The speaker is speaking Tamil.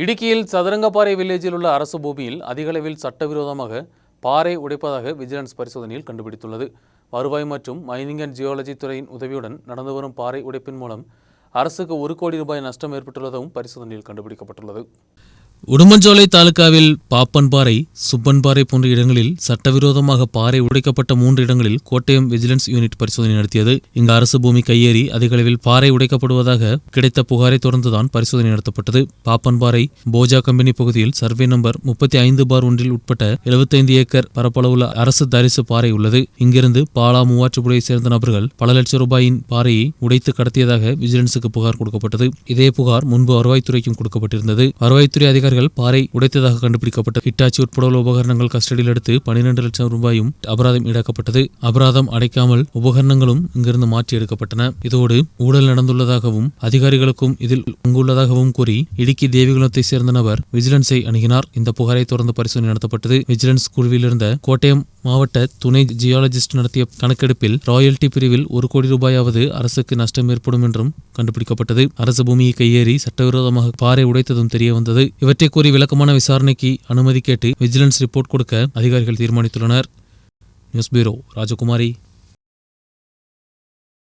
இடுக்கியில் சதுரங்கப்பாறை வில்லேஜில் உள்ள அரசு பூமியில் அதிகளவில் சட்டவிரோதமாக பாறை உடைப்பதாக விஜிலன்ஸ் பரிசோதனையில் கண்டுபிடித்துள்ளது. வருவாய் மற்றும் மைனிங் அண்ட் ஜியாலஜி துறையின் உதவியுடன் நடந்து வரும் பாறை உடைப்பின் மூலம் அரசுக்கு ஒரு கோடி ரூபாய் நஷ்டம் ஏற்பட்டுள்ளதும் பரிசோதனையில் கண்டுபிடிக்கப்பட்டுள்ளது. உடுமஞ்சோலை தாலுகாவில் பாப்பன்பாறை சுப்பன்பாறை போன்ற இடங்களில் சட்டவிரோதமாக பாறை உடைக்கப்பட்ட மூன்று இடங்களில் கோட்டயம் விஜிலன்ஸ் யூனிட் பரிசோதனை நடத்தியது. இங்கு அரசு பூமி கையேறி அதிகளவில் பாறை உடைக்கப்படுவதாக கிடைத்த புகாரை தொடர்ந்துதான் பரிசோதனை நடத்தப்பட்டது. பாப்பன்பாறை போஜா கம்பெனி பகுதியில் சர்வே நம்பர் முப்பத்தி ஐந்து பார் ஒன்றில் உட்பட்ட 75 ஏக்கர் பரப்பளவுள்ள அரசு தரிசு பாறை உள்ளது. இங்கிருந்து பாலா மூவாற்றுப்புழையை சேர்ந்த நபர்கள் பல லட்சம் ரூபாயின் பாறையை உடைத்து கடத்தியதாக விஜிலன்ஸுக்கு புகார் கொடுக்கப்பட்டது. இதே புகார் முன்பு வருவாய்த்துறைக்கும் கொடுக்கப்பட்டிருந்தது. வருவாய்த்துறை அதிகாரிகள் பாறை உடைத்ததாக கண்டுபிடிக்கப்பட்டது. ஹிட்டாச்சி உட்பட உள்ள உபகரணங்கள் கஸ்டடியில் எடுத்து பனிரெண்டு லட்சம் ரூபாயும் அபராதம் ஈடாக்கப்பட்டது. அபராதம் அடைக்காமல் உபகரணங்களும் இங்கிருந்து மாற்றி எடுக்கப்பட்டன. இதோடு ஊழல் நடந்துள்ளதாகவும் அதிகாரிகளுக்கும் இதில் பங்குள்ளதாகவும் கூறி இடுக்கி தேவிகுலத்தை சேர்ந்த நபர் விஜிலன்ஸை அணுகினார். இந்த புகாரை தொடர்ந்து பரிசோதனை நடத்தப்பட்டது. விஜிலன்ஸ் குழுவிலிருந்த கோட்டயம் மாவட்ட துணை ஜியாலஜிஸ்ட் நடத்திய கணக்கெடுப்பில் ராயல்டி பிரிவில் ஒரு கோடி ரூபாயாவது அரசுக்கு நஷ்டம் ஏற்படும் என்றும் கண்டுபிடிக்கப்பட்டது. அரசு பூமியை கையேறி சட்டவிரோதமாக பாறை உடைத்ததும் தெரிய வந்தது இவற்றை கூறி விளக்கமான விசாரணைக்கு அனுமதி கேட்டு விஜிலன்ஸ் ரிப்போர்ட் கொடுக்க அதிகாரிகள் தீர்மானித்துள்ளனர். நியூஸ் பியூரோ ராஜகுமாரி.